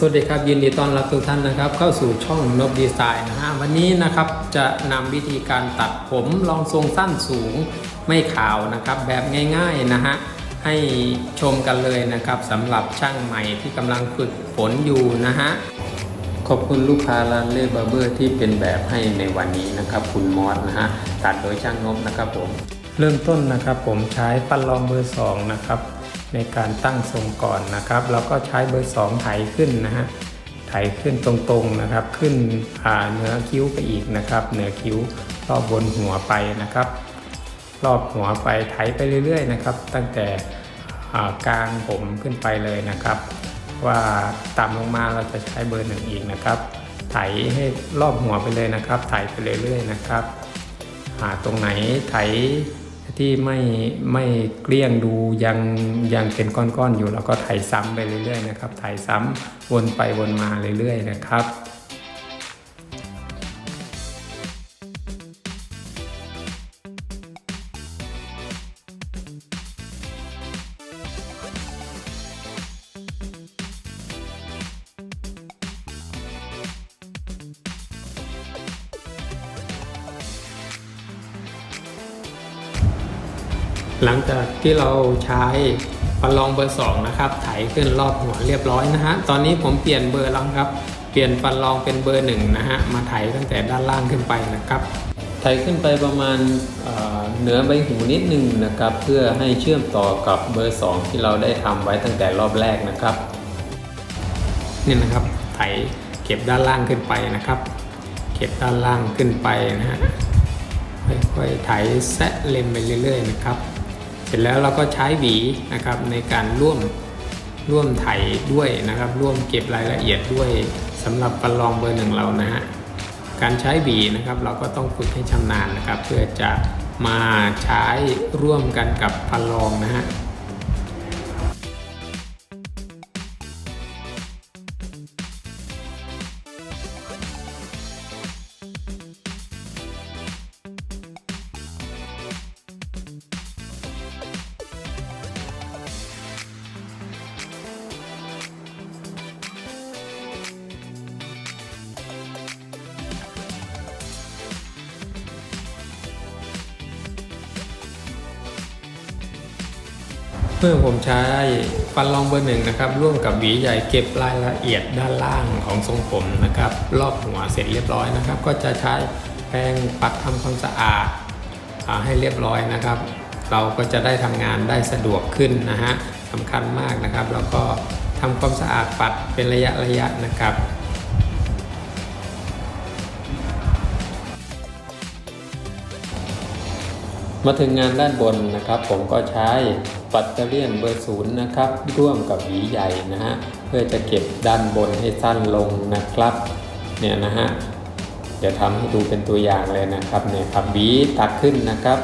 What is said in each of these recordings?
สวัสดีครับยินดีต้อนรับทุกท่านนะครับเข้าสู่ช่องนบดีไซน์นะฮะวันนี้นะครับจะนำวิธีการตัดผมรองทรงสั้นสูงไม่ขาวนะครับ แบบง่ายๆนะฮะให้ชมกันเลยนะครับสำหรับช่างใหม่ที่กำลังฝึกฝนอยู่นะฮะขอบคุณลูกค้าร้านเล่บาร์เบอร์ที่เป็นแบบให้ในวันนี้นะครับ คุณมอสนะฮะตัดโดยช่างนบนะครับผม เริ่มต้นนะครับผมใช้ฟันรองเบอร์2นะครับ ในการตั้งทรงก่อนนะครับแล้วก็ใช้เบอร์2ไถขึ้นนะฮะไถขึ้นตรงๆนะครับ ขึ้นอ่าเหนือคิ้วไปอีกนะครับ เหนือคิ้วรอบบนหัวไปนะครับ รอบหัวไปไถไปเรื่อย ๆ นะครับ ตั้งแต่กลางผมขึ้นไปเลยนะครับ ว่าต่ำลงมาเราจะใช้เบอร์หนึ่งอีกนะครับไถให้รอบหัวไปเลยนะครับ ไถไปเรื่อยๆนะครับ หาตรงไหนไถ ที่ไม่ไม่เกลี้ยงดูยังยังเป็นก้อนๆอยู่แล้วก็ไถซ้ำไปเรื่อยๆนะครับไถซ้ำวนไปวนมาเรื่อยๆนะครับ หลังจากที่เราใช้ฟันรองเบอร์2นะครับไถขึ้นรอบหัวเรียบร้อยนะฮะตอนนี้ผมเปลี่ยนเบอร์แล้วครับเปลี่ยนฟันรองเป็นเบอร์1นะฮะมาไถตั้งแต่ด้านล่างขึ้นไปนะครับไถขึ้นไปประมาณเอ่อเหนือใบหูนิดนึงนะครับ เพื่อให้เชื่อมต่อกับเบอร์ 2 ที่เราได้ทำไว้ตั้งแต่รอบแรกนะครับนี่นะครับไถเก็บด้านล่างขึ้นไปนะครับ เก็บด้านล่างขึ้นไปนะฮะค่อยๆไถแซะเล็มไปเรื่อย ๆ นะครับ เสร็จแล้วเราก็ใช้หวีนะครับในการร่วมร่วมไถด้วยนะครับ ร่วมเก็บรายละเอียดด้วยสำหรับฟันรองเบอร์หนึ่งเรานะฮะการใช้หวีนะครับเราก็ต้องฝึกให้ชำนาญนะครับ เพื่อจะมาใช้ร่วมกันกับฟันรองนะฮะ เมื่อผมใช้ฟันรองเบอร์หนึ่งนะครับร่วมกับหวีใหญ่เก็บรายละเอียดด้านล่างของทรงผมนะครับ รอบหัวเสร็จเรียบร้อยนะครับ ก็จะใช้แปรงปัดทำความสะอาดให้เรียบร้อยนะครับ เราก็จะได้ทำงานได้สะดวกขึ้นนะฮะสำคัญมากนะครับ แล้วก็ทำความสะอาดปัดเป็นระยะระยะนะครับมาถึงงานด้านบนนะครับ ผมก็ใช้ ปัตเตอร์เลียนเบอร์ศูนย์นะครับร่วมกับหวีใหญ่นะฮะเพื่อจะเก็บด้านบนให้สั้นลงนะครับเนี่ยนะฮะเดี๋ยวทำให้ดูเป็นตัวอย่างเลยนะครับเนี่ยครับหวีตัดขึ้นนะครับ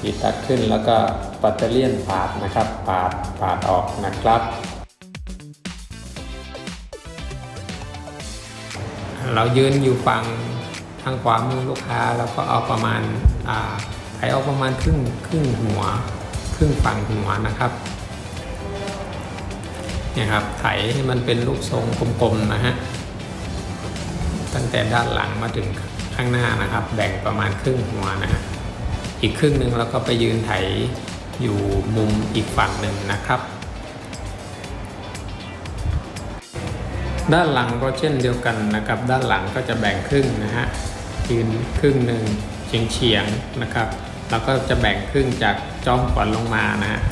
หวีตัดขึ้นแล้วก็ปัตเตอร์เลียนปาดนะครับปาดปาดออกนะครับเรายืนอยู่ฝั่งทางขวามือลูกค้าแล้วก็เอาประมาณอ่าไถเอาประมาณครึ่งครึ่งหัว ครึ่งฝั่งหัวนะครับเนี่ยครับไถให้มันเป็นรูปทรงกลมๆนะฮะตั้งแต่ด้านหลังมาถึงข้างหน้านะครับ แบ่งประมาณครึ่งหัวนะฮะอีกครึ่งหนึ่งเราก็ไปยืนไถอยู่มุมอีกฝั่งหนึ่งนะครับ ด้านหลังก็เช่นเดียวกันนะครับ ด้านหลังก็จะแบ่งครึ่งนะฮะยืนครึ่งหนึ่งเฉียงเฉียงๆนะครับ แล้วก็จะแบ่งครึ่งจากจอมขวัญลงมานะฮะ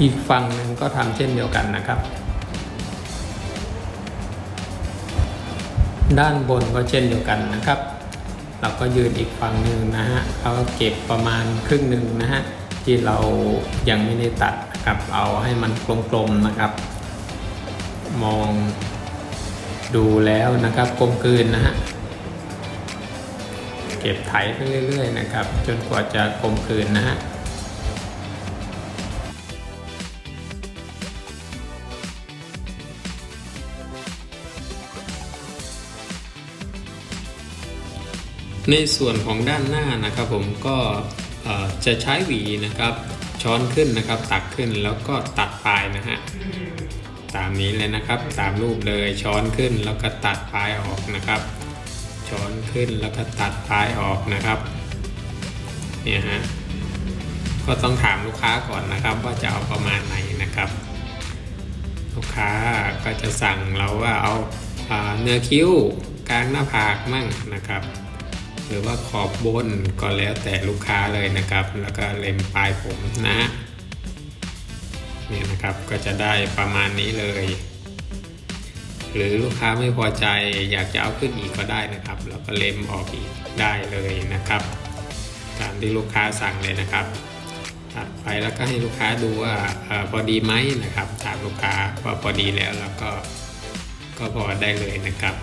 อีกฝั่งหนึ่งก็ทำเช่นเดียวกันนะครับ ด้านบนก็เช่นเดียวกันนะครับ เราก็ยืนอีกฝั่งหนึ่งนะฮะเราก็เก็บประมาณครึ่งหนึ่งนะฮะที่เรายังไม่ได้ตัดนะครับเอาให้มันกลมๆนะครับ มอง ดูแล้วนะครับกลมกลืนนะฮะเก็บไถไปเรื่อย ๆ นะครับ จนกว่าจะกลมกลืนนะฮะในส่วนของด้านหน้านะครับผมก็จะใช้หวีนะครับช้อนขึ้นนะครับตักขึ้นแล้วก็ตัดปลายนะฮะ ตามนี้เลยนะครับตามรูปเลยช้อนขึ้นแล้วก็ตัดปลายออกนะครับ ช้อนขึ้นแล้วก็ตัดปลายออกนะครับเนี่ยฮะก็ต้องถามลูกค้าก่อนนะครับ ว่าจะเอาประมาณไหนนะครับ ลูกค้าก็จะสั่งเราว่าเอาอ่าเนื้อคิ้วกลางหน้าผากมั่งนะครับหรือว่าขอบบนก็แล้วแต่ลูกค้าเลยนะครับ แล้วก็เล็มปลายผมนะฮะ นี่ยนะครับก็จะได้ประมาณนี้เลย หรือลูกค้าไม่พอใจอยากจะเอาขึ้นอีกก็ได้นะครับ แล้วก็เล็มออกอีกได้เลยนะครับ ตามที่ลูกค้าสั่งเลยนะครับตัดไปแล้วก็ให้ลูกค้าดูว่าเออพอดีไหมนะครับถามลูกค้าว่าพอดีแล้วแล้วก็ก็พอได้เลยนะครับ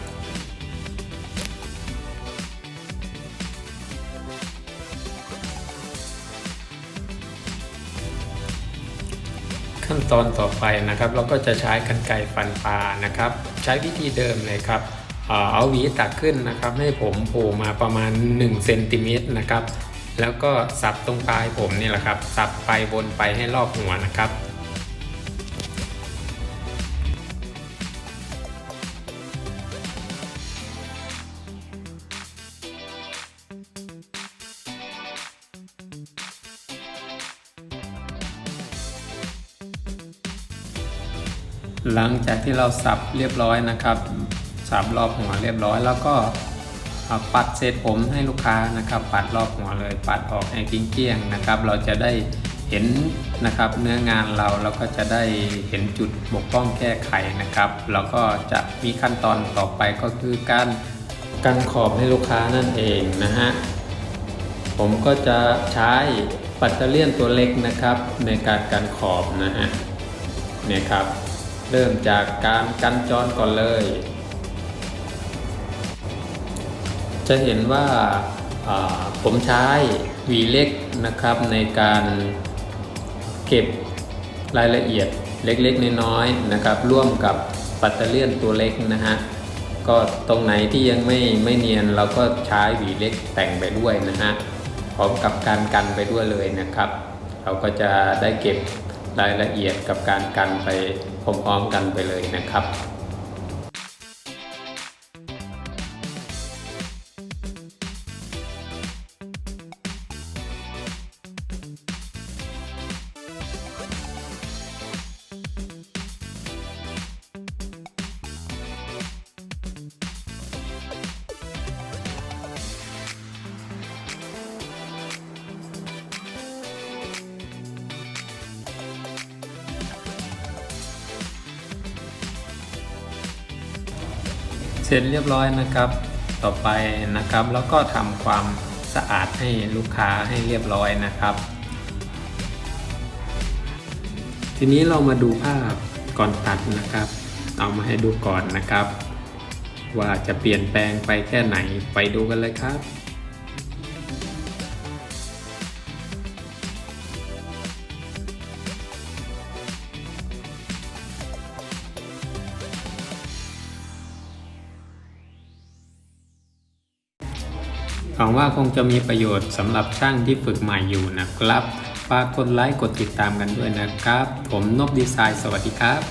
ขั้นตอนต่อไปนะครับ เราก็จะใช้กันไกรฟันปลานะครับ ใช้วิธีเดิมเลยครับเอ่อเอาหวีตักขึ้นนะครับ ให้ผมโผล่มาประมาณ1เซนติเมตรนะครับ แล้วก็สับตรงปลายผมนี่แหละครับ สับไปวนไปให้รอบหัวนะครับ หลังจากที่เราสับเรียบร้อยนะครับสับรอบหัวเรียบร้อย แล้วก็ปัดเศษผมให้ลูกค้านะครับ ปัดรอบหัวเลย ปัดออกให้เกลี้ยงๆนะครับ เราจะได้เห็นนะครับเนื้องานเราแล้วก็จะได้เห็นจุดบกพร่องแก้ไขนะครับแล้วก็จะมีขั้นตอนต่อไปก็คือการกันขอบให้ลูกค้านั่นเองนะฮะผมก็จะใช้ปัตเตอร์เลียนตัวเล็กนะครับ ในการกันขอบนะฮะเนี่ยครับ เริ่มจากการกันจรก่อนเลย จะเห็นว่าาผมใช้วีเล็กนะครับในการเก็บรายละเอียดเล็กๆ น้อยๆนะครับ ร่วมกับปัตเตอร์เลียนตัวเล็กนะฮะก็ตรงไหนที่ยังไม่ไม่เนียนเราก็ใช้หวีเล็กแต่งไปด้วยนะฮะพร้อมกับการกันไปด้วยเลยนะครับ เราก็จะได้เก็บรายละเอียดกับการกันไป พร้อมๆกันไปเลยนะครับ เสร็จเรียบร้อยนะครับ ต่อไปนะครับแล้วก็ทำความสะอาดให้ลูกค้าให้เรียบร้อยนะครับ ทีนี้เรามาดูภาพก่อนตัดนะครับ เอามาให้ดูก่อนนะครับ ว่าจะเปลี่ยนแปลงไปแค่ไหนไปดูกันเลยครับ หวังว่าคงจะมีประโยชน์สำหรับช่างที่ฝึกใหม่อยู่นะครับฝากกดไลค์กดติดตามกันด้วยนะครับ ผมนบดีไซน์สวัสดีครับ